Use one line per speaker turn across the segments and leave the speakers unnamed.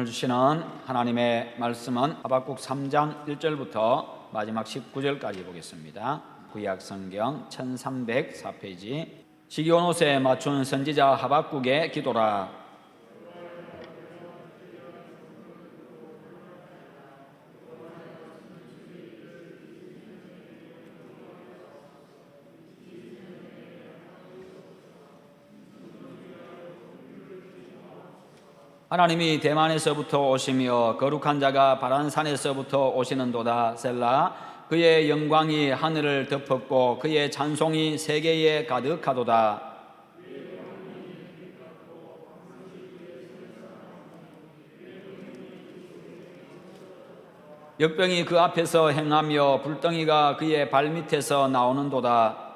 오늘 주시는 하나님의 말씀은 하박국 3장 1절부터 마지막 19절까지 보겠습니다. 구약 성경 1304페이지 시기온 옷에 맞춘 선지자 하박국의 기도라 하나님이 대만에서부터 오시며 거룩한 자가 바란산에서부터 오시는도다. 셀라 그의 영광이 하늘을 덮었고 그의 찬송이 세계에 가득하도다. 역병이 그 앞에서 행하며 불덩이가 그의 발밑에서 나오는도다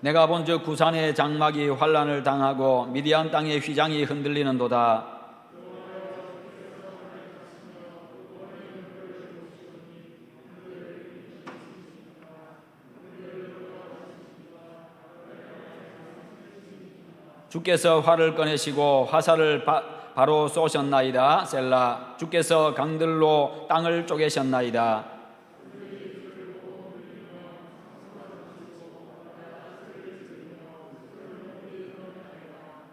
내가 본즉 구산의 장막이 환란을 당하고 미디안 땅의 휘장이 흔들리는도다. 주께서 활을 꺼내시고 화살을 바, 바로 쏘셨나이다. 셀라. 주께서 강들로 땅을 쪼개셨나이다.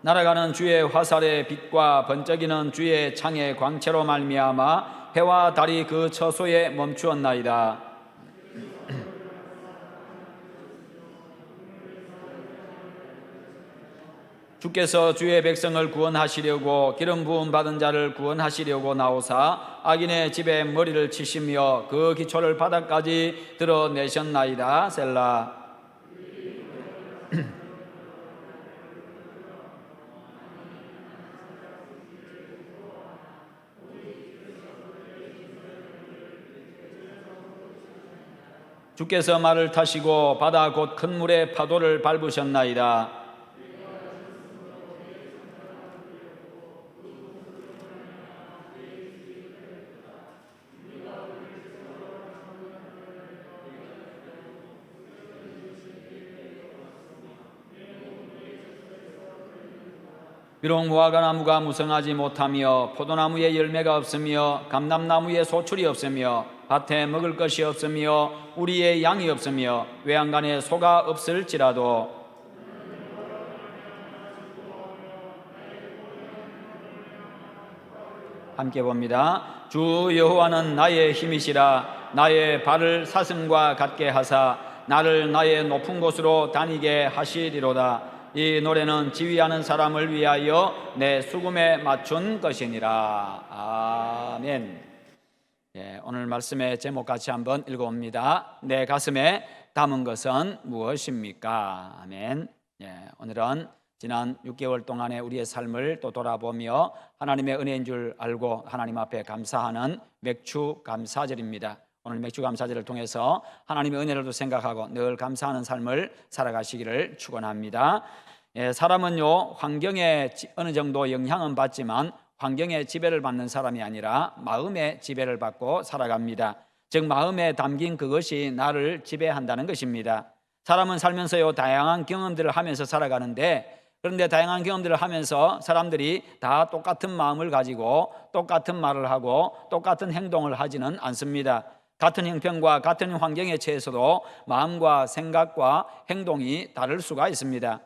날아가는 주의 화살의 빛과 번쩍이는 주의 창의 광채로 말미암아 해와 달이 그 처소에 멈추었나이다. 주께서 주의 백성을 구원하시려고 기름 부음 받은 자를 구원하시려고 나오사 악인의 집에 머리를 치시며 그 기초를 바닥까지 드러내셨나이다. 셀라. 주께서 말을 타시고 바다 곧 큰 물의 파도를 밟으셨나이다. 비록 무화과 나무가 무성하지 못하며 포도나무에 열매가 없으며 감람나무에 소출이 없으며 밭에 먹을 것이 없으며 우리의 양이 없으며 외양간에 소가 없을지라도 함께 봅니다. 주 여호와는 나의 힘이시라 나의 발을 사슴과 같게 하사 나를 나의 높은 곳으로 다니게 하시리로다. 이 노래는 지휘하는 사람을 위하여 내 수금에 맞춘 것이니라. 아멘. 예, 오늘 말씀의 제목 같이 한번 읽어봅니다. 내 가슴에 담은 것은 무엇입니까? 아멘. 예, 오늘은 지난 6개월 동안의 우리의 삶을 또 돌아보며 하나님의 은혜인 줄 알고 하나님 앞에 감사하는 맥주 감사절입니다. 오늘 맥주 감사절을 통해서 하나님의 은혜를 생각하고 늘 감사하는 삶을 살아가시기를 축원합니다. 예, 사람은요 환경에 어느 정도 영향은 받지만 환경에 지배를 받는 사람이 아니라 마음의 지배를 받고 살아갑니다. 즉 마음에 담긴 그것이 나를 지배한다는 것입니다. 사람은 살면서요 다양한 경험들을 하면서 살아가는데 그런데 다양한 경험들을 하면서 사람들이 다 똑같은 마음을 가지고 똑같은 말을 하고 똑같은 행동을 하지는 않습니다. 같은 형편과 같은 환경에 처해서도 마음과 생각과 행동이 다를 수가 있습니다.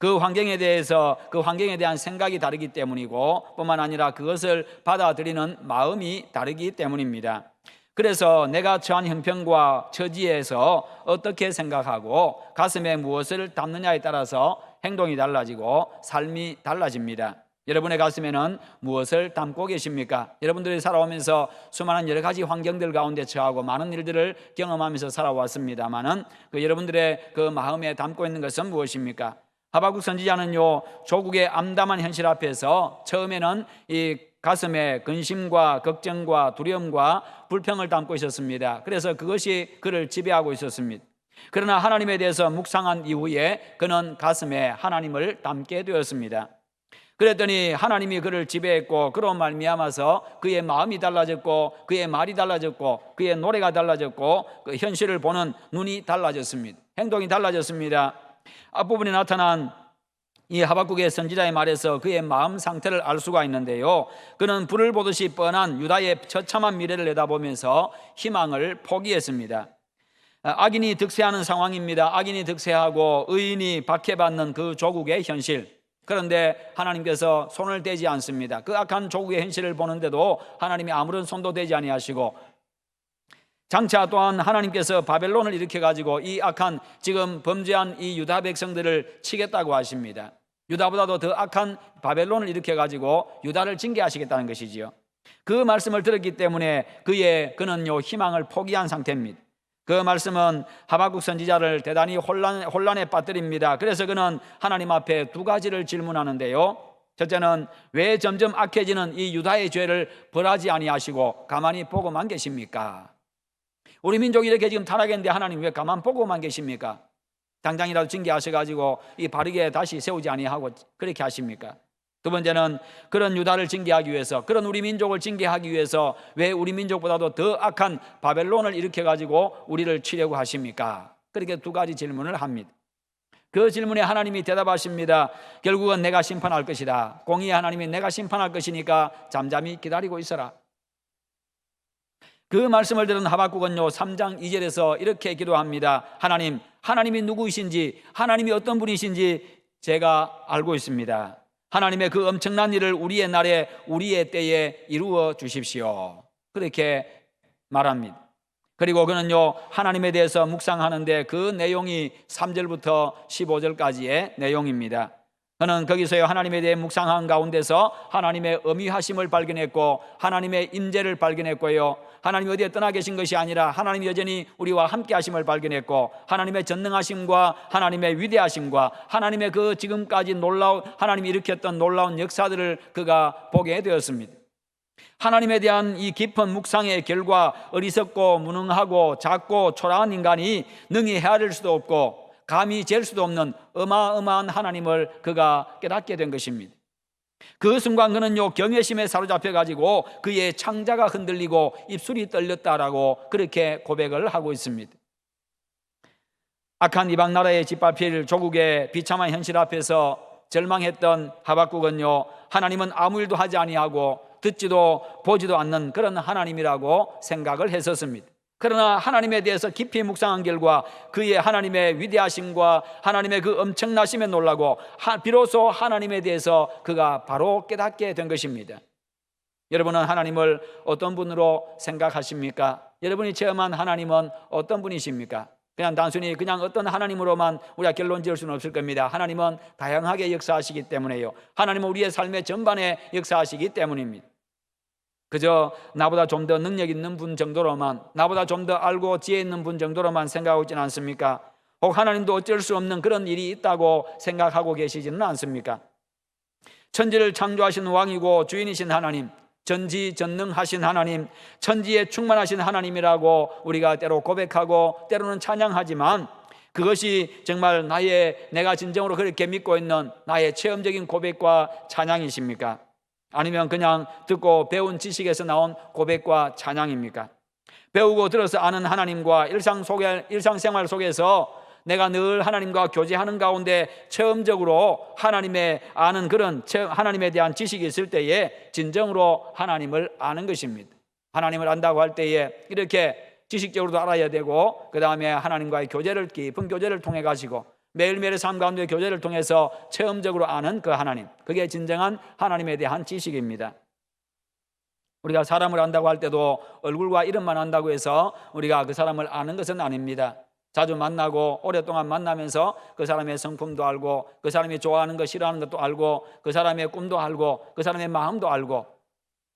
그 환경에 대해서 그 환경에 대한 생각이 다르기 때문이고 뿐만 아니라 그것을 받아들이는 마음이 다르기 때문입니다. 그래서 내가 처한 형편과 처지에서 어떻게 생각하고 가슴에 무엇을 담느냐에 따라서 행동이 달라지고 삶이 달라집니다. 여러분의 가슴에는 무엇을 담고 계십니까? 여러분들이 살아오면서 수많은 여러 가지 환경들 가운데 처하고 많은 일들을 경험하면서 살아왔습니다만은 그 여러분들의 그 마음에 담고 있는 것은 무엇입니까? 하바국 선지자는요 조국의 암담한 현실 앞에서 처음에는 이 가슴에 근심과 걱정과 두려움과 불평을 담고 있었습니다. 그래서 그것이 그를 지배하고 있었습니다. 그러나 하나님에 대해서 묵상한 이후에 그는 가슴에 하나님을 담게 되었습니다. 그랬더니 하나님이 그를 지배했고 그런 말미암아서 그의 마음이 달라졌고 그의 말이 달라졌고 그의 노래가 달라졌고 그 현실을 보는 눈이 달라졌습니다. 행동이 달라졌습니다. 앞부분에 나타난 이 하박국의 선지자의 말에서 그의 마음 상태를 알 수가 있는데요. 그는 불을 보듯이 뻔한 유다의 처참한 미래를 내다보면서 희망을 포기했습니다. 악인이 득세하는 상황입니다. 악인이 득세하고 의인이 박해받는 그 조국의 현실. 그런데 하나님께서 손을 대지 않습니다. 그 악한 조국의 현실을 보는데도 하나님이 아무런 손도 대지 아니하시고 장차 또한 하나님께서 바벨론을 일으켜 가지고 이 악한 지금 범죄한 이 유다 백성들을 치겠다고 하십니다. 유다보다도 더 악한 바벨론을 일으켜 가지고 유다를 징계하시겠다는 것이지요. 그 말씀을 들었기 때문에 그의 그는 요 희망을 포기한 상태입니다. 그 말씀은 하박국 선지자를 대단히 혼란, 혼란에 빠뜨립니다. 그래서 그는 하나님 앞에 두 가지를 질문하는데요. 첫째는 왜 점점 악해지는 이 유다의 죄를 벌하지 아니하시고 가만히 보고만 계십니까? 우리 민족이 이렇게 지금 타락했는데 하나님 왜 가만 보고만 계십니까? 당장이라도 징계하셔가지고 이 바르게 다시 세우지 아니하고 그렇게 하십니까? 두 번째는 그런 유다를 징계하기 위해서 그런 우리 민족을 징계하기 위해서 왜 우리 민족보다도 더 악한 바벨론을 일으켜 가지고 우리를 치려고 하십니까? 그렇게 두 가지 질문을 합니다. 그 질문에 하나님이 대답하십니다. 결국은 내가 심판할 것이다. 공의의 하나님이 내가 심판할 것이니까 잠잠히 기다리고 있어라. 그 말씀을 들은 하박국은요 3장 2절에서 이렇게 기도합니다. 하나님, 하나님이 누구이신지, 하나님이 어떤 분이신지 제가 알고 있습니다. 하나님의 그 엄청난 일을 우리의 날에 우리의 때에 이루어 주십시오. 그렇게 말합니다. 그리고 그는요 하나님에 대해서 묵상하는데 그 내용이 3절부터 15절까지의 내용입니다. 그는 거기서요 하나님에 대해 묵상한 가운데서 하나님의 어미하심을 발견했고 하나님의 임재를 발견했고요 하나님이 어디에 떠나 계신 것이 아니라 하나님이 여전히 우리와 함께 하심을 발견했고 하나님의 전능하심과 하나님의 위대하심과 하나님의 그 지금까지 놀라운 하나님이 일으켰던 놀라운 역사들을 그가 보게 되었습니다. 하나님에 대한 이 깊은 묵상의 결과 어리석고 무능하고 작고 초라한 인간이 능히 헤아릴 수도 없고 감히 잴 수도 없는 어마어마한 하나님을 그가 깨닫게 된 것입니다. 그 순간 그는요 경외심에 사로잡혀 가지고 그의 창자가 흔들리고 입술이 떨렸다라고 그렇게 고백을 하고 있습니다. 악한 이방 나라의 짓밟힐 조국의 비참한 현실 앞에서 절망했던 하박국은요 하나님은 아무 일도 하지 아니하고 듣지도 보지도 않는 그런 하나님이라고 생각을 했었습니다. 그러나 하나님에 대해서 깊이 묵상한 결과 그의 하나님의 위대하심과 하나님의 그 엄청나심에 놀라고 비로소 하나님에 대해서 그가 바로 깨닫게 된 것입니다. 여러분은 하나님을 어떤 분으로 생각하십니까? 여러분이 체험한 하나님은 어떤 분이십니까? 그냥 단순히 그냥 어떤 하나님으로만 우리가 결론 지을 수는 없을 겁니다. 하나님은 다양하게 역사하시기 때문에요. 하나님은 우리의 삶의 전반에 역사하시기 때문입니다. 그저 나보다 좀 더 능력 있는 분 정도로만 나보다 좀 더 알고 지혜 있는 분 정도로만 생각하고 있지는 않습니까? 혹 하나님도 어쩔 수 없는 그런 일이 있다고 생각하고 계시지는 않습니까? 천지를 창조하신 왕이고 주인이신 하나님, 전지전능하신 하나님, 천지에 충만하신 하나님이라고 우리가 때로 고백하고 때로는 찬양하지만 그것이 정말 나의 내가 진정으로 그렇게 믿고 있는 나의 체험적인 고백과 찬양이십니까? 아니면 그냥 듣고 배운 지식에서 나온 고백과 찬양입니까? 배우고 들어서 아는 하나님과 일상 속에 일상생활 속에서 내가 늘 하나님과 교제하는 가운데 체험적으로 하나님의 아는 그런 하나님에 대한 지식이 있을 때에 진정으로 하나님을 아는 것입니다. 하나님을 안다고 할 때에 이렇게 지식적으로도 알아야 되고 그 다음에 하나님과의 교제를 깊은 교제를 통해 가지고 매일매일의 삶 가운데 교제를 통해서 체험적으로 아는 그 하나님. 그게 진정한 하나님에 대한 지식입니다. 우리가 사람을 안다고 할 때도 얼굴과 이름만 안다고 해서 우리가 그 사람을 아는 것은 아닙니다. 자주 만나고 오랫동안 만나면서 그 사람의 성품도 알고 그 사람이 좋아하는 것 싫어하는 것도 알고 그 사람의 꿈도 알고 그 사람의 마음도 알고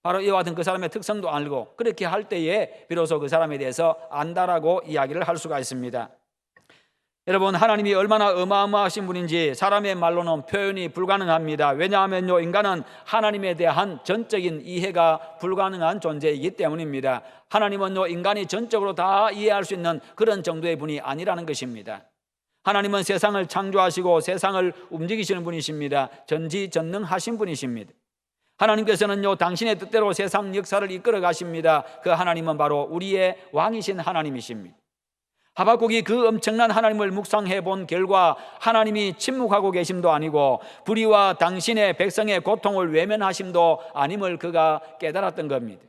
바로 이와 같은 그 사람의 특성도 알고 그렇게 할 때에 비로소 그 사람에 대해서 안다라고 이야기를 할 수가 있습니다. 여러분 하나님이 얼마나 어마어마하신 분인지 사람의 말로는 표현이 불가능합니다. 왜냐하면요 인간은 하나님에 대한 전적인 이해가 불가능한 존재이기 때문입니다. 하나님은요 인간이 전적으로 다 이해할 수 있는 그런 정도의 분이 아니라는 것입니다. 하나님은 세상을 창조하시고 세상을 움직이시는 분이십니다. 전지전능하신 분이십니다. 하나님께서는요, 당신의 뜻대로 세상 역사를 이끌어 가십니다. 그 하나님은 바로 우리의 왕이신 하나님이십니다. 하박국이 그 엄청난 하나님을 묵상해 본 결과 하나님이 침묵하고 계심도 아니고 불의와 당신의 백성의 고통을 외면하심도 아님을 그가 깨달았던 겁니다.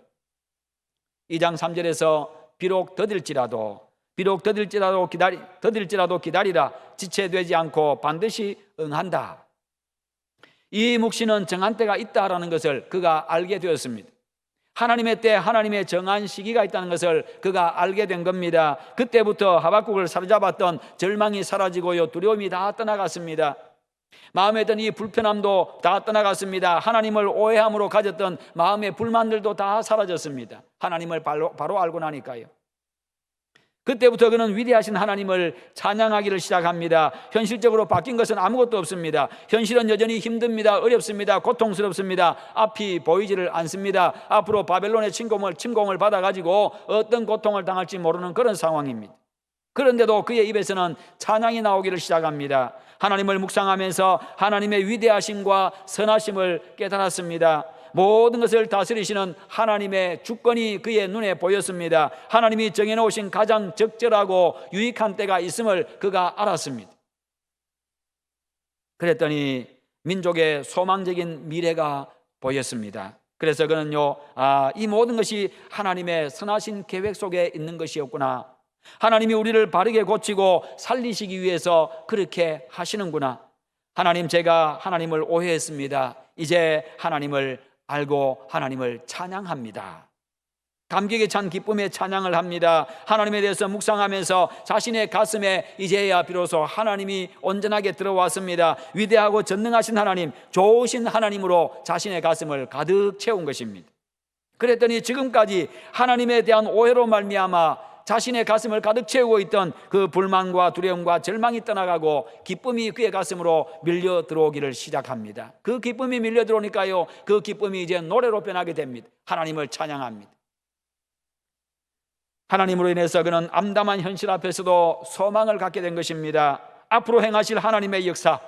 2장 3절에서 비록 더딜지라도 비록 더딜지라도 기다리 더딜지라도 기다리라 지체되지 않고 반드시 응한다. 이 묵시는 정한 때가 있다라는 것을 그가 알게 되었습니다. 하나님의 때 하나님의 정한 시기가 있다는 것을 그가 알게 된 겁니다. 그때부터 하박국을 사로잡았던 절망이 사라지고요 두려움이 다 떠나갔습니다. 마음에 든 이 불편함도 다 떠나갔습니다. 하나님을 오해함으로 가졌던 마음의 불만들도 다 사라졌습니다. 하나님을 바로, 바로 알고 나니까요. 그때부터 그는 위대하신 하나님을 찬양하기를 시작합니다. 현실적으로 바뀐 것은 아무것도 없습니다. 현실은 여전히 힘듭니다. 어렵습니다. 고통스럽습니다. 앞이 보이지를 않습니다. 앞으로 바벨론의 침공을, 침공을 받아가지고 어떤 고통을 당할지 모르는 그런 상황입니다. 그런데도 그의 입에서는 찬양이 나오기를 시작합니다. 하나님을 묵상하면서 하나님의 위대하심과 선하심을 깨달았습니다. 모든 것을 다스리시는 하나님의 주권이 그의 눈에 보였습니다. 하나님이 정해놓으신 가장 적절하고 유익한 때가 있음을 그가 알았습니다. 그랬더니 민족의 소망적인 미래가 보였습니다. 그래서 그는요, 아, 이 모든 것이 하나님의 선하신 계획 속에 있는 것이었구나. 하나님이 우리를 바르게 고치고 살리시기 위해서 그렇게 하시는구나. 하나님, 제가 하나님을 오해했습니다. 이제 하나님을 알고 하나님을 찬양합니다. 감격에 찬 기쁨의 찬양을 합니다. 하나님에 대해서 묵상하면서 자신의 가슴에 이제야 비로소 하나님이 온전하게 들어왔습니다. 위대하고 전능하신 하나님, 좋으신 하나님으로 자신의 가슴을 가득 채운 것입니다. 그랬더니 지금까지 하나님에 대한 오해로 말미암아 자신의 가슴을 가득 채우고 있던 그 불만과 두려움과 절망이 떠나가고 기쁨이 그의 가슴으로 밀려 들어오기를 시작합니다. 그 기쁨이 밀려 들어오니까요. 그 기쁨이 이제 노래로 변하게 됩니다. 하나님을 찬양합니다. 하나님으로 인해서 그는 암담한 현실 앞에서도 소망을 갖게 된 것입니다. 앞으로 행하실 하나님의 역사.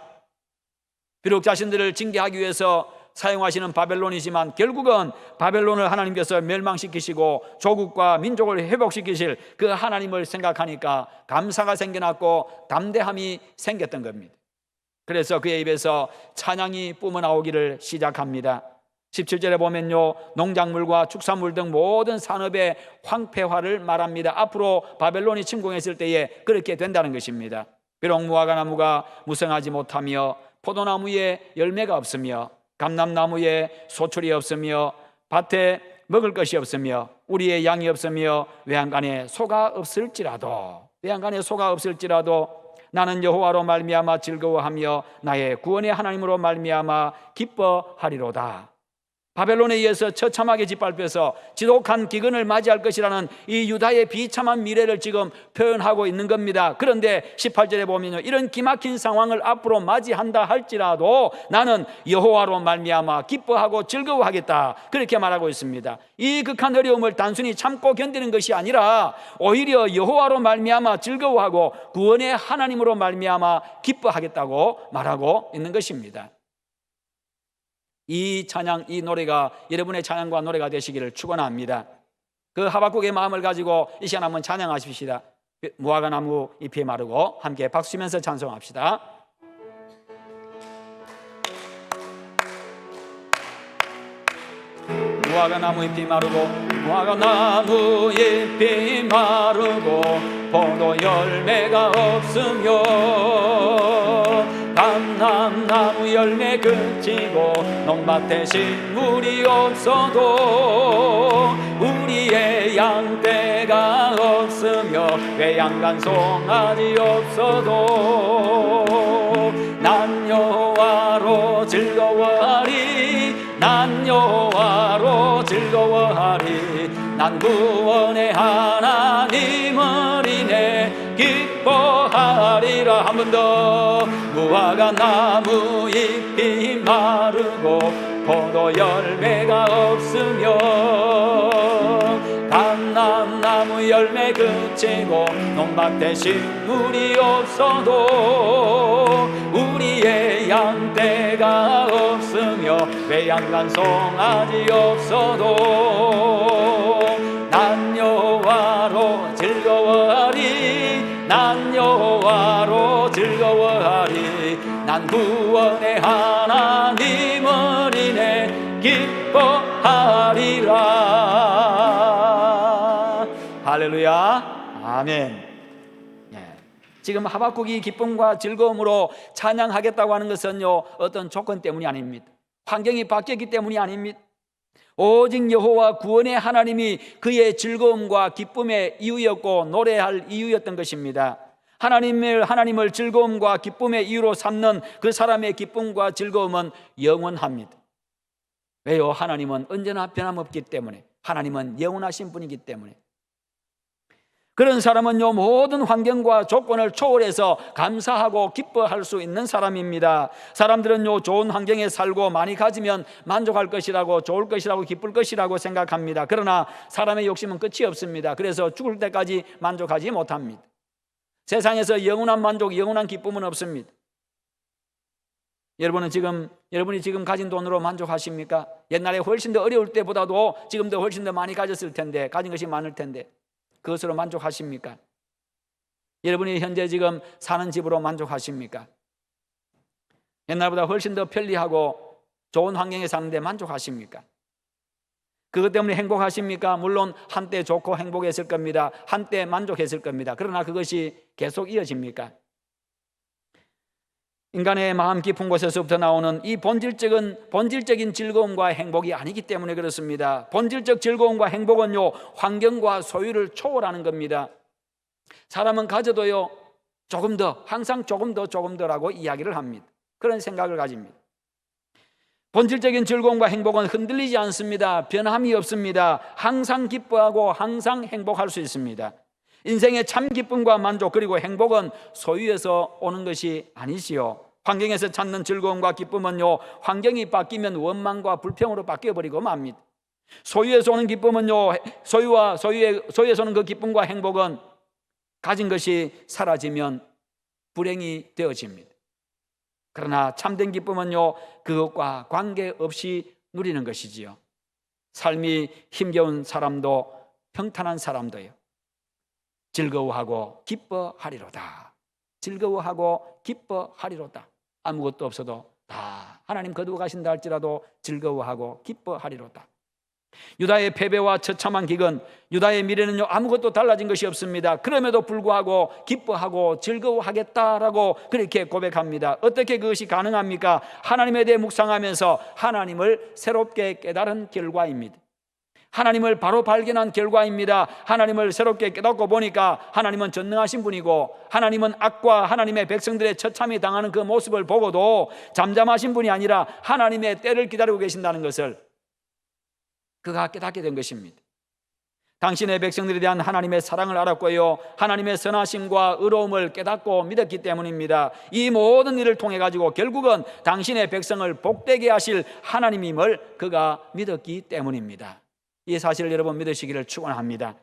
비록 자신들을 징계하기 위해서 사용하시는 바벨론이지만 결국은 바벨론을 하나님께서 멸망시키시고 조국과 민족을 회복시키실 그 하나님을 생각하니까 감사가 생겨났고 담대함이 생겼던 겁니다. 그래서 그의 입에서 찬양이 뿜어나오기를 시작합니다. 17절에 보면요, 농작물과 축산물 등 모든 산업의 황폐화를 말합니다. 앞으로 바벨론이 침공했을 때에 그렇게 된다는 것입니다. 비록 무화과 나무가 무성하지 못하며 포도나무에 열매가 없으며 감람나무에 소출이 없으며 밭에 먹을 것이 없으며 우리의 양이 없으며 외양간에 소가 없을지라도 외양간에 소가 없을지라도 나는 여호와로 말미암아 즐거워하며 나의 구원의 하나님으로 말미암아 기뻐하리로다. 바벨론에 의해서 처참하게 짓밟혀서 지독한 기근을 맞이할 것이라는 이 유다의 비참한 미래를 지금 표현하고 있는 겁니다. 그런데 18절에 보면요. 이런 기막힌 상황을 앞으로 맞이한다 할지라도 나는 여호와로 말미암아 기뻐하고 즐거워하겠다. 그렇게 말하고 있습니다. 이 극한 어려움을 단순히 참고 견디는 것이 아니라 오히려 여호와로 말미암아 즐거워하고 구원의 하나님으로 말미암아 기뻐하겠다고 말하고 있는 것입니다. 이 찬양, 이 노래가 여러분의 찬양과 노래가 되시기를 축원합니다. 그 하박국의 마음을 가지고 이 시간 한번 찬양하십시다. 무화과 나무 잎이 마르고 함께 박수면서 찬송합시다. 무화과 나무 잎이 마르고 무화과 나무 잎이 마르고 포도 열매가 없으며 감람나무 열매 그치고 농밭에 식물이 없어도 우리의 양떼가 없으며 외양간 송아지 없어도 난 여호와로 즐거워하리 난 여호와로 즐거워하리. 난 구원의 하나님을 인해 기 뻐하리라. 한 번 더. 무화과 나무 잎이 마르고 포도 열매가 없으며 감람나무 나무 열매 그치고 논밭에 식물이 없어도 우리의 양떼가 없으며 외양간 송아지 없어도 난 구원의 하나님을 인해 기뻐하리라. 할렐루야. 아멘. 예. 지금 하박국이 기쁨과 즐거움으로 찬양하겠다고 하는 것은요 어떤 조건 때문이 아닙니다. 환경이 바뀌었기 때문이 아닙니다. 오직 여호와 구원의 하나님이 그의 즐거움과 기쁨의 이유였고 노래할 이유였던 것입니다. 하나님을 하나님을 즐거움과 기쁨의 이유로 삼는 그 사람의 기쁨과 즐거움은 영원합니다. 왜요? 하나님은 언제나 변함없기 때문에 하나님은 영원하신 분이기 때문에 그런 사람은요 모든 환경과 조건을 초월해서 감사하고 기뻐할 수 있는 사람입니다. 사람들은요 좋은 환경에 살고 많이 가지면 만족할 것이라고 좋을 것이라고 기쁠 것이라고 생각합니다. 그러나 사람의 욕심은 끝이 없습니다. 그래서 죽을 때까지 만족하지 못합니다. 세상에서 영원한 만족, 영원한 기쁨은 없습니다. 여러분은 지금 여러분이 지금 가진 돈으로 만족하십니까? 옛날에 훨씬 더 어려울 때보다도 지금 더 훨씬 더 많이 가졌을 텐데 가진 것이 많을 텐데 그것으로 만족하십니까? 여러분이 현재 지금 사는 집으로 만족하십니까? 옛날보다 훨씬 더 편리하고 좋은 환경에 사는데 만족하십니까? 그것 때문에 행복하십니까? 물론 한때 좋고 행복했을 겁니다. 한때 만족했을 겁니다. 그러나 그것이 계속 이어집니까? 인간의 마음 깊은 곳에서부터 나오는 이 본질적인 본질적인 즐거움과 행복이 아니기 때문에 그렇습니다. 본질적 즐거움과 행복은요 환경과 소유를 초월하는 겁니다. 사람은 가져도요 조금 더 항상 조금 더 조금 더라고 이야기를 합니다. 그런 생각을 가집니다. 본질적인 즐거움과 행복은 흔들리지 않습니다. 변함이 없습니다. 항상 기뻐하고 항상 행복할 수 있습니다. 인생의 참 기쁨과 만족 그리고 행복은 소유에서 오는 것이 아니지요. 환경에서 찾는 즐거움과 기쁨은요, 환경이 바뀌면 원망과 불평으로 바뀌어 버리고 맙니다. 소유에서 오는 기쁨은요, 소유와 소유의 소유에서 오는 그 기쁨과 행복은 가진 것이 사라지면 불행이 되어집니다. 그러나 참된 기쁨은요, 그것과 관계없이 누리는 것이지요. 삶이 힘겨운 사람도 평탄한 사람도요. 즐거워하고 기뻐하리로다. 즐거워하고 기뻐하리로다. 아무것도 없어도 다 하나님 거두어 가신다 할지라도 즐거워하고 기뻐하리로다. 유다의 패배와 처참한 기근, 유다의 미래는요 아무것도 달라진 것이 없습니다. 그럼에도 불구하고 기뻐하고 즐거워하겠다라고 그렇게 고백합니다. 어떻게 그것이 가능합니까? 하나님에 대해 묵상하면서 하나님을 새롭게 깨달은 결과입니다. 하나님을 바로 발견한 결과입니다. 하나님을 새롭게 깨닫고 보니까 하나님은 전능하신 분이고 하나님은 악과 하나님의 백성들의 처참히 당하는 그 모습을 보고도 잠잠하신 분이 아니라 하나님의 때를 기다리고 계신다는 것을 그가 깨닫게 된 것입니다. 당신의 백성들에 대한 하나님의 사랑을 알았고요. 하나님의 선하심과 의로움을 깨닫고 믿었기 때문입니다. 이 모든 일을 통해 가지고 결국은 당신의 백성을 복되게 하실 하나님임을 그가 믿었기 때문입니다. 이 사실을 여러분 믿으시기를 축원합니다.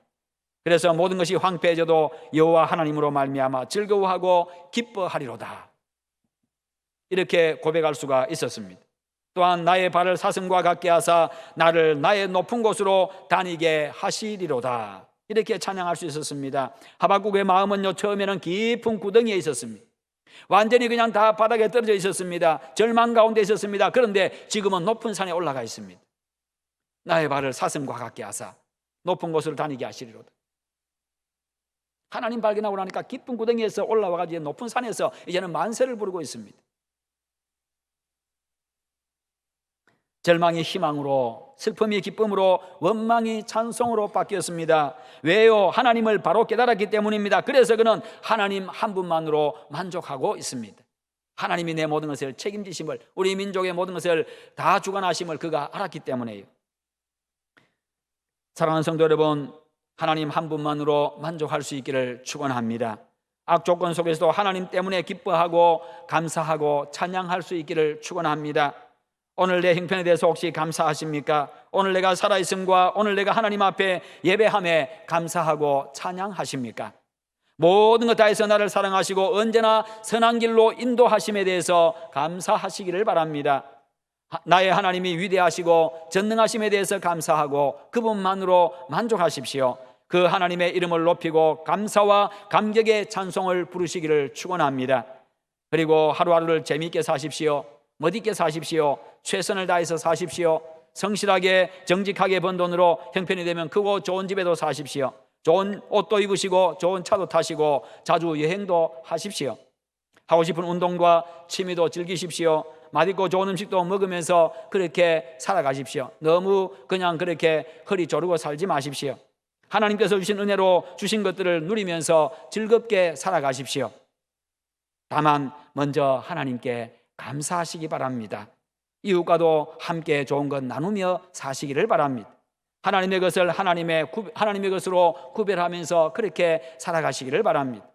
그래서 모든 것이 황폐해져도 여호와 하나님으로 말미암아 즐거워하고 기뻐하리로다. 이렇게 고백할 수가 있었습니다. 또한 나의 발을 사슴과 같게 하사 나를 나의 높은 곳으로 다니게 하시리로다. 이렇게 찬양할 수 있었습니다. 하박국의 마음은요 처음에는 깊은 구덩이에 있었습니다. 완전히 그냥 다 바닥에 떨어져 있었습니다. 절망 가운데 있었습니다. 그런데 지금은 높은 산에 올라가 있습니다. 나의 발을 사슴과 같게 하사 높은 곳으로 다니게 하시리로다. 하나님 발견하고 나니까 깊은 구덩이에서 올라와 가지고 높은 산에서 이제는 만세를 부르고 있습니다. 절망이 희망으로, 슬픔이 기쁨으로, 원망이 찬송으로 바뀌었습니다. 왜요? 하나님을 바로 깨달았기 때문입니다. 그래서 그는 하나님 한 분만으로 만족하고 있습니다. 하나님이 내 모든 것을 책임지심을, 우리 민족의 모든 것을 다 주관하심을 그가 알았기 때문에요. 사랑하는 성도 여러분, 하나님 한 분만으로 만족할 수 있기를 축원합니다. 악 조건 속에서도 하나님 때문에 기뻐하고 감사하고 찬양할 수 있기를 축원합니다. 오늘 내 형편에 대해서 혹시 감사하십니까? 오늘 내가 살아있음과 오늘 내가 하나님 앞에 예배함에 감사하고 찬양하십니까? 모든 것 다해서 나를 사랑하시고 언제나 선한 길로 인도하심에 대해서 감사하시기를 바랍니다. 하- 나의 하나님이 위대하시고 전능하심에 대해서 감사하고 그분만으로 만족하십시오. 그 하나님의 이름을 높이고 감사와 감격의 찬송을 부르시기를 축원합니다. 그리고 하루하루를 재미있게 사십시오. 멋 있게 사십시오. 최선을 다해서 사십시오. 성실하게 정직하게 번 돈으로 형편이 되면 크고 좋은 집에도 사십시오. 좋은 옷도 입으시고 좋은 차도 타시고 자주 여행도 하십시오. 하고 싶은 운동과 취미도 즐기십시오. 맛있고 좋은 음식도 먹으면서 그렇게 살아가십시오. 너무 그냥 그렇게 허리 조르고 살지 마십시오. 하나님께서 주신 은혜로 주신 것들을 누리면서 즐겁게 살아가십시오. 다만 먼저 하나님께 감사하시기 바랍니다. 이웃과도 함께 좋은 것 나누며 사시기를 바랍니다. 하나님의 것을 하나님의 구- 하나님의 것으로 구별하면서 그렇게 살아가시기를 바랍니다.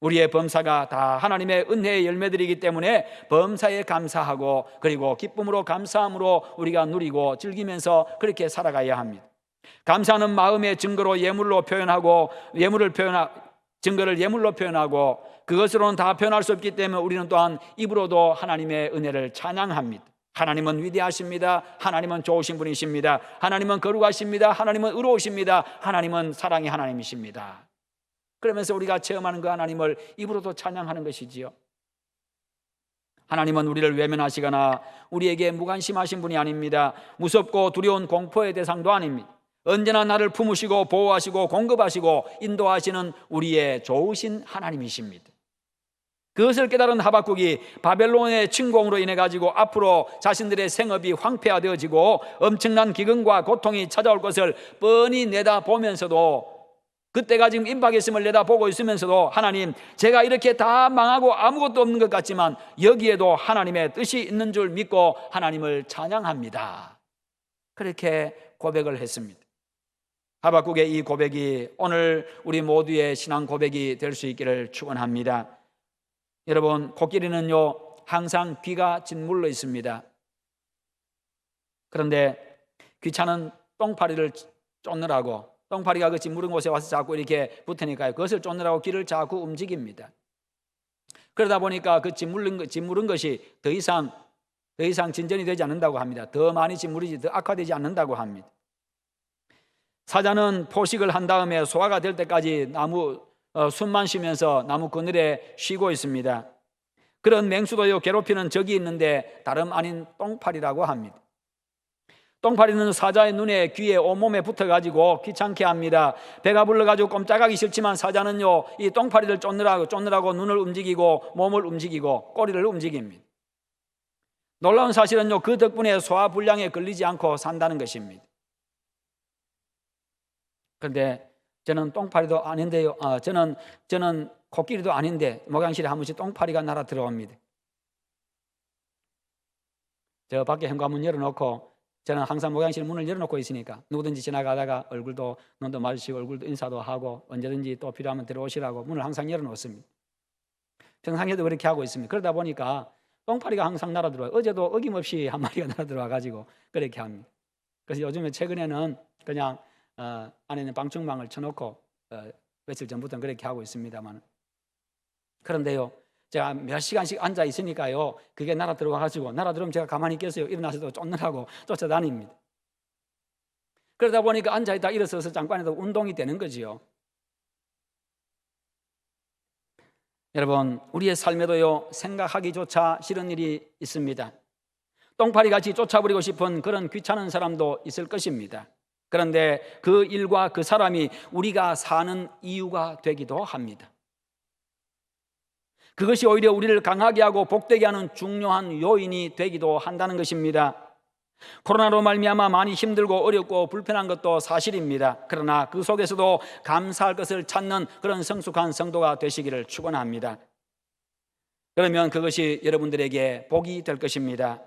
우리의 범사가 다 하나님의 은혜의 열매들이기 때문에 범사에 감사하고 그리고 기쁨으로 감사함으로 우리가 누리고 즐기면서 그렇게 살아가야 합니다. 감사는 마음의 증거로 예물로 표현하고 예물을 표현하 증거를 예물로 표현하고 그것으로는 다 표현할 수 없기 때문에 우리는 또한 입으로도 하나님의 은혜를 찬양합니다. 하나님은 위대하십니다. 하나님은 좋으신 분이십니다. 하나님은 거룩하십니다. 하나님은 의로우십니다. 하나님은 사랑의 하나님이십니다. 그러면서 우리가 체험하는 그 하나님을 입으로도 찬양하는 것이지요. 하나님은 우리를 외면하시거나 우리에게 무관심하신 분이 아닙니다. 무섭고 두려운 공포의 대상도 아닙니다. 언제나 나를 품으시고 보호하시고 공급하시고 인도하시는 우리의 좋으신 하나님이십니다. 그것을 깨달은 하박국이 바벨론의 침공으로 인해 가지고 앞으로 자신들의 생업이 황폐화되어지고 엄청난 기근과 고통이 찾아올 것을 뻔히 내다보면서도 그때가 지금 임박했음을 내다보고 있으면서도 하나님 제가 이렇게 다 망하고 아무것도 없는 것 같지만 여기에도 하나님의 뜻이 있는 줄 믿고 하나님을 찬양합니다. 그렇게 고백을 했습니다. 하박국의 이 고백이 오늘 우리 모두의 신앙 고백이 될 수 있기를 축원합니다. 여러분 코끼리는요 항상 귀가 짓물러 있습니다. 그런데 귀찮은 똥파리를 쫓느라고 똥파리가 그 짓무른 곳에 와서 자꾸 이렇게 붙으니까요. 그것을 쫓느라고 귀를 자꾸 움직입니다. 그러다 보니까 그 것- 짓무른 것이 더 이상 더 이상 진전이 되지 않는다고 합니다. 더 많이 짓무르지 더 악화되지 않는다고 합니다. 사자는 포식을 한 다음에 소화가 될 때까지 나무 어, 숨만 쉬면서 나무 그늘에 쉬고 있습니다. 그런 맹수도요 괴롭히는 적이 있는데 다름 아닌 똥파리라고 합니다. 똥파리는 사자의 눈에 귀에 온몸에 붙어가지고 귀찮게 합니다. 배가 불러가지고 꼼짝하기 싫지만 사자는요 이 똥파리를 쫓느라고 쫓느라고 눈을 움직이고 몸을 움직이고 꼬리를 움직입니다. 놀라운 사실은요 그 덕분에 소화 불량에 걸리지 않고 산다는 것입니다. 그런데 저는 똥파리도 아닌데요. 아, 저는 저는 코끼리도 아닌데 목양실에 한 번씩 똥파리가 날아 들어옵니다. 저 밖에 현관문 열어놓고 저는 항상 목양실 문을 열어놓고 있으니까 누구든지 지나가다가 얼굴도 눈도 마주치고 얼굴도 인사도 하고 언제든지 또 필요하면 들어오시라고 문을 항상 열어놓습니다. 평상시에도 그렇게 하고 있습니다. 그러다 보니까 똥파리가 항상 날아 들어와요. 어제도 어김없이 한 마리가 날아 들어와 가지고 그렇게 합니다. 그래서 요즘에 최근에는 그냥 어, 안에 있는 방충망을 쳐놓고 어, 며칠 전부터 그렇게 하고 있습니다만. 그런데요 제가 몇 시간씩 앉아 있으니까요 그게 날아 들어가 가지고 날아 들어오면 제가 가만히 있겠어요? 일어나서도 쫓느라고 쫓아다닙니다. 그러다 보니까 앉아 있다 일어서서 잠깐이라도 운동이 되는 거지요. 여러분 우리의 삶에도요 생각하기조차 싫은 일이 있습니다. 똥파리 같이 쫓아버리고 싶은 그런 귀찮은 사람도 있을 것입니다 그런데 그 일과 그 사람이 우리가 사는 이유가 되기도 합니다. 그것이 오히려 우리를 강하게 하고 복되게 하는 중요한 요인이 되기도 한다는 것입니다. 코로나로 말미암아 많이 힘들고 어렵고 불편한 것도 사실입니다. 그러나 그 속에서도 감사할 것을 찾는 그런 성숙한 성도가 되시기를 축원합니다. 그러면 그것이 여러분들에게 복이 될 것입니다.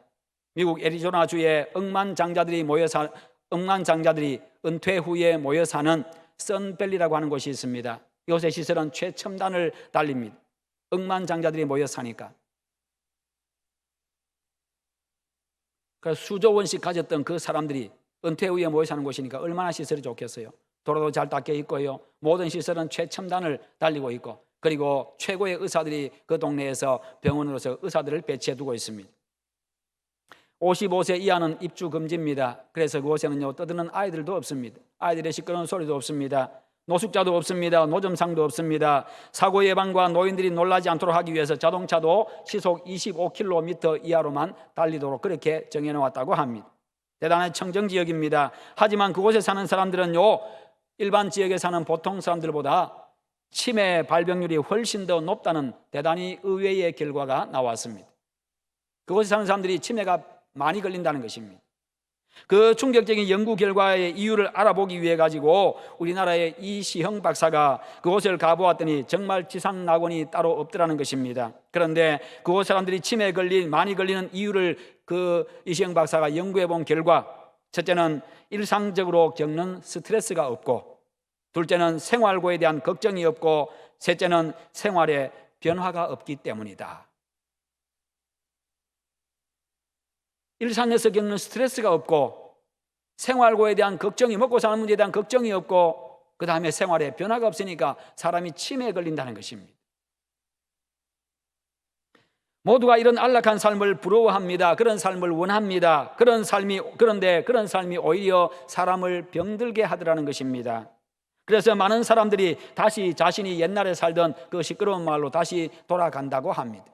미국 애리조나주에 억만장자들이 모여 사 억만장자들이 은퇴 후에 모여 사는 선밸리라고 하는 곳이 있습니다. 이곳의 시설은 최첨단을 달립니다. 억만장자들이 모여 사니까. 그 수조 원씩 가졌던 그 사람들이 은퇴 후에 모여 사는 곳이니까 얼마나 시설이 좋겠어요. 도로도 잘 닦여 있고요. 모든 시설은 최첨단을 달리고 있고 그리고 최고의 의사들이 그 동네에서 병원으로서 의사들을 배치해 두고 있습니다. 55세 이하는 입주 금지입니다. 그래서 그곳에는요 떠드는 아이들도 없습니다. 아이들의 시끄러운 소리도 없습니다. 노숙자도 없습니다. 노점상도 없습니다. 사고 예방과 노인들이 놀라지 않도록 하기 위해서 자동차도 시속 25km 이하로만 달리도록 그렇게 정해 놓았다고 합니다. 대단한 청정 지역입니다. 하지만 그곳에 사는 사람들은요 일반 지역에 사는 보통 사람들보다 치매 발병률이 훨씬 더 높다는 대단히 의외의 결과가 나왔습니다. 그곳에 사는 사람들이 치매가 많이 걸린다는 것입니다. 그 충격적인 연구 결과의 이유를 알아보기 위해 가지고 우리나라의 이시형 박사가 그곳을 가보았더니 정말 지상 낙원이 따로 없더라는 것입니다. 그런데 그곳 사람들이 치매에 걸린 많이 걸리는 이유를 그 이시형 박사가 연구해 본 결과 첫째는 일상적으로 겪는 스트레스가 없고 둘째는 생활고에 대한 걱정이 없고 셋째는 생활에 변화가 없기 때문이다. 일상에서 겪는 스트레스가 없고 생활고에 대한 걱정이 먹고 사는 문제에 대한 걱정이 없고 그 다음에 생활에 변화가 없으니까 사람이 치매에 걸린다는 것입니다. 모두가 이런 안락한 삶을 부러워합니다. 그런 삶을 원합니다. 그런 삶이 그런데 그런 삶이 오히려 사람을 병들게 하더라는 것입니다. 그래서 많은 사람들이 다시 자신이 옛날에 살던 그 시끄러운 말로 다시 돌아간다고 합니다.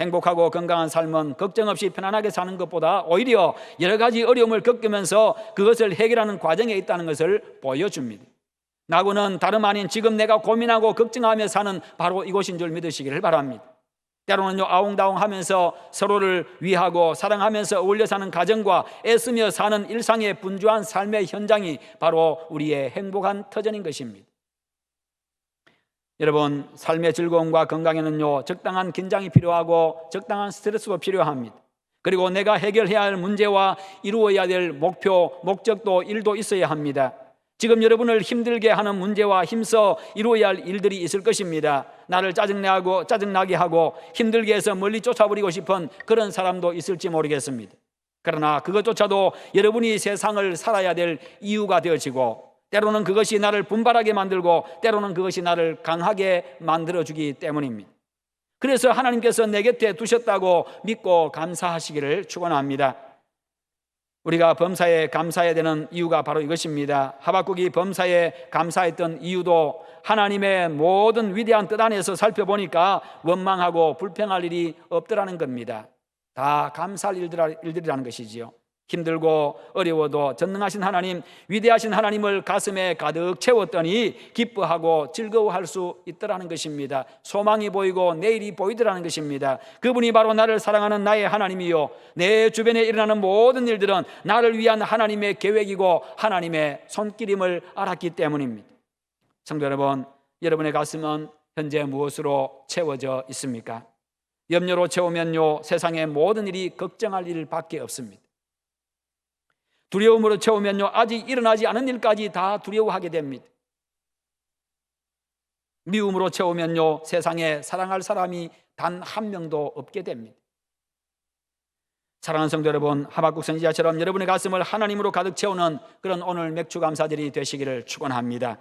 행복하고 건강한 삶은 걱정 없이 편안하게 사는 것보다 오히려 여러 가지 어려움을 겪으면서 그것을 해결하는 과정에 있다는 것을 보여줍니다. 나고는 다름 아닌 지금 내가 고민하고 걱정하며 사는 바로 이곳인 줄 믿으시기를 바랍니다. 때로는요 아웅다웅 하면서 서로를 위하고 사랑하면서 어울려 사는 가정과 애쓰며 사는 일상의 분주한 삶의 현장이 바로 우리의 행복한 터전인 것입니다. 여러분 삶의 즐거움과 건강에는요 적당한 긴장이 필요하고 적당한 스트레스도 필요합니다. 그리고 내가 해결해야 할 문제와 이루어야 될 목표, 목적도 일도 있어야 합니다. 지금 여러분을 힘들게 하는 문제와 힘써 이루어야 할 일들이 있을 것입니다. 나를 짜증나고 짜증나게 하고 힘들게 해서 멀리 쫓아버리고 싶은 그런 사람도 있을지 모르겠습니다. 그러나 그것조차도 여러분이 세상을 살아야 될 이유가 되어지고 때로는 그것이 나를 분발하게 만들고 때로는 그것이 나를 강하게 만들어 주기 때문입니다. 그래서 하나님께서 내 곁에 두셨다고 믿고 감사하시기를 축원합니다. 우리가 범사에 감사해야 되는 이유가 바로 이것입니다. 하박국이 범사에 감사했던 이유도 하나님의 모든 위대한 뜻 안에서 살펴보니까 원망하고 불평할 일이 없더라는 겁니다. 다 감사할 일들이라는 것이지요. 힘들고 어려워도 전능하신 하나님, 위대하신 하나님을 가슴에 가득 채웠더니 기뻐하고 즐거워할 수 있더라는 것입니다. 소망이 보이고 내일이 보이더라는 것입니다. 그분이 바로 나를 사랑하는 나의 하나님이요. 내 주변에 일어나는 모든 일들은 나를 위한 하나님의 계획이고 하나님의 손길임을 알았기 때문입니다. 성도 여러분, 여러분의 가슴은 현재 무엇으로 채워져 있습니까? 염려로 채우면요, 세상의 모든 일이 걱정할 일밖에 없습니다. 두려움으로 채우면요, 아직 일어나지 않은 일까지 다 두려워하게 됩니다. 미움으로 채우면요, 세상에 사랑할 사람이 단 한 명도 없게 됩니다. 사랑하는 성도 여러분, 하박국 선지자처럼 여러분의 가슴을 하나님으로 가득 채우는 그런 오늘 맥주 감사들이 되시기를 축원합니다.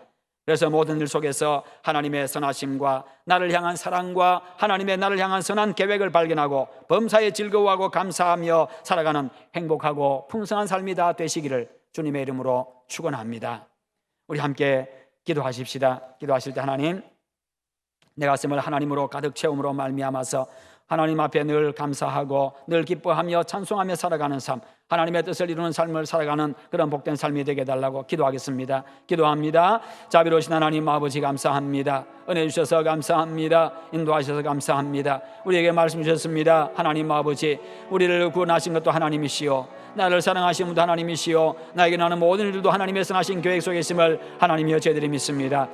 그래서 모든 일 속에서 하나님의 선하심과 나를 향한 사랑과 하나님의 나를 향한 선한 계획을 발견하고 범사에 즐거워하고 감사하며 살아가는 행복하고 풍성한 삶이 다 되시기를 주님의 이름으로 축원합니다. 우리 함께 기도하십시다. 기도하실 때 하나님 내 가슴을 하나님으로 가득 채움으로 말미암아서 하나님 앞에 늘 감사하고 늘 기뻐하며 찬송하며 살아가는 삶, 하나님의 뜻을 이루는 삶을 살아가는 그런 복된 삶이 되게 달라고 기도하겠습니다. 기도합니다. 자비로우신 하나님 아버지 감사합니다. 은혜 주셔서 감사합니다. 인도하셔서 감사합니다. 우리에게 말씀 주셨습니다. 하나님 아버지, 우리를 구원하신 것도 하나님이시요. 나를 사랑하신 분도 하나님이시요. 나에게 나는 모든 일도 하나님의 선하신 계획 속에 있음을 하나님이여 저희들이 믿습니다.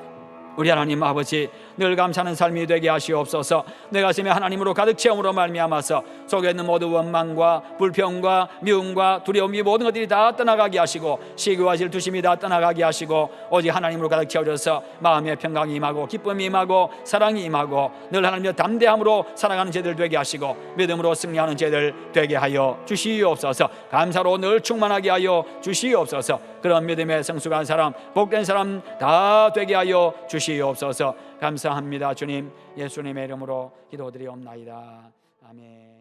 우리 하나님 아버지 늘 감사하는 삶이 되게 하시옵소서. 내 가슴에 하나님으로 가득 채움으로 말미암아서 속에 있는 모든 원망과 불평과 미움과 두려움이 모든 것들이 다 떠나가게 하시고 시기와 질투심이 다 떠나가게 하시고 오직 하나님으로 가득 채워져서 마음의 평강이 임하고 기쁨이 임하고 사랑이 임하고 늘 하나님의 담대함으로 살아가는 제들 되게 하시고 믿음으로 승리하는 제들 되게 하여 주시옵소서. 감사로 늘 충만하게 하여 주시옵소서. 그런 믿음의 성숙한 사람 복된 사람 다 되게 하여 주시옵소서. 감사합니다. 주님 예수님의 이름으로 기도드리옵나이다. 아멘